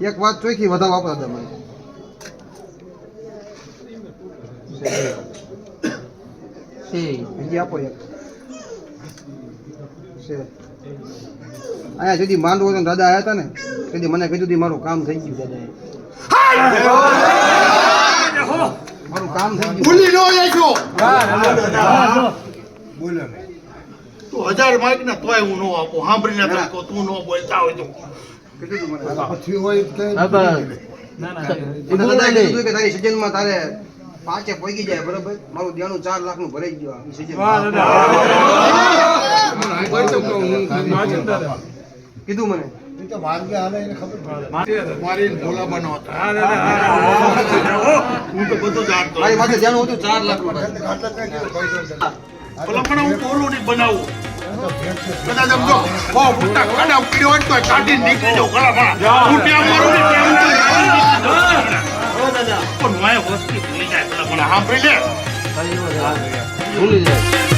એક વાત ચોખ્ખી વધારે વાપરા હજી આપો એક. અહીંયા સુધી માંડવો દાદા આવ્યા હતા ને કદી મને કીધું હતું મારું કામ થઈ ગયું દાદા મારું કામ થઈ ગયું. ભૂલી નો જઈશો બોલો તું હજાર માઇક ને તોય હું ન આપું સાંભળીને તું ન બોલતા હોય તો પછી હોય તો એટલે દાદાએ કીધું હતું કે તારી સિઝનમાં તારે પાંચે પહોંચી જાય બરાબર? મારું દેણું ચાર લાખનું ભરાઈ ગયું આ કીધું મને? મારી માથે દેણું હતું. ચાર લાખ પણ હું નહીં બનાવું? કદાચ આમ જો મોટા ખાડા ઉકળ્યો હોય ને તોય નીકળી જાઉં ભલા ભલા હું મારું ને ત્યાં તો પણ માય વસ્તી ભૂલી જાય ભલા ભલા સાંભળી લે ભૂલી જાય.